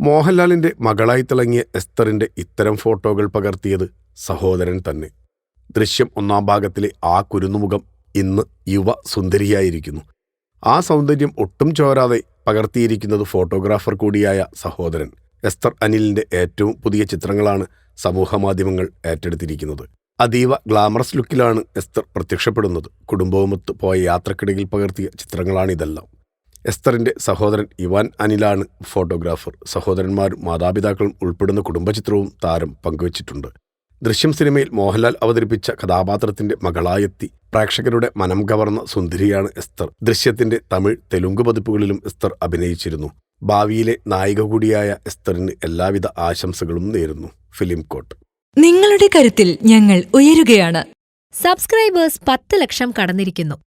മോഹൻലാലിന്റെ മകളായി തിളങ്ങിയ എസ്തറിന്റെ ഇത്തരം ഫോട്ടോകൾ പകർത്തിയത് സഹോദരൻ തന്നെ. ദൃശ്യം ഒന്നാം ഭാഗത്തിലെ ആ കുരുന്നുമുഖം ഇന്ന് യുവ സുന്ദരിയായിരിക്കുന്നു. ആ സൗന്ദര്യം ഒട്ടും ചോരാതെ പകർത്തിയിരിക്കുന്നത് ഫോട്ടോഗ്രാഫർ കൂടിയായ സഹോദരൻ. എസ്തർ അനിലിന്റെ ഏറ്റവും പുതിയ ചിത്രങ്ങളാണ് സമൂഹമാധ്യമങ്ങൾ ഏറ്റെടുത്തിരിക്കുന്നത്. അതീവ ഗ്ലാമറസ് ലുക്കിലാണ് എസ്തർ പ്രത്യക്ഷപ്പെടുന്നത്. കുടുംബവുമൊത്ത് പോയ യാത്രക്കിടയിൽ പകർത്തിയ ചിത്രങ്ങളാണിതെല്ലാം. എസ്തറിന്റെ സഹോദരൻ ഇവാൻ അനിലാണ് ഫോട്ടോഗ്രാഫർ. സഹോദരന്മാരും മാതാപിതാക്കളും ഉൾപ്പെടുന്ന കുടുംബചിത്രവും താരം പങ്കുവച്ചിട്ടുണ്ട്. ദൃശ്യം സിനിമയിൽ മോഹൻലാൽ അവതരിപ്പിച്ച കഥാപാത്രത്തിന്റെ മകളായെത്തി പ്രേക്ഷകരുടെ മനം കവർന്ന സുന്ദരിയാണ് എസ്തർ. ദൃശ്യത്തിന്റെ തമിഴ് തെലുങ്ക് പതിപ്പുകളിലും എസ്തർ അഭിനയിച്ചിരുന്നു. ഭാവിയിലെ നായിക കൂടിയായ എസ്തറിന് എല്ലാവിധ ആശംസകളും നേരുന്നു. ഫിലിം കോട്ട്. നിങ്ങളുടെ കരുത്തിൽ ഞങ്ങൾ ഉയരുകയാണ്. സബ്സ്ക്രൈബേഴ്സ് പത്ത് ലക്ഷം കടന്നിരിക്കുന്നു.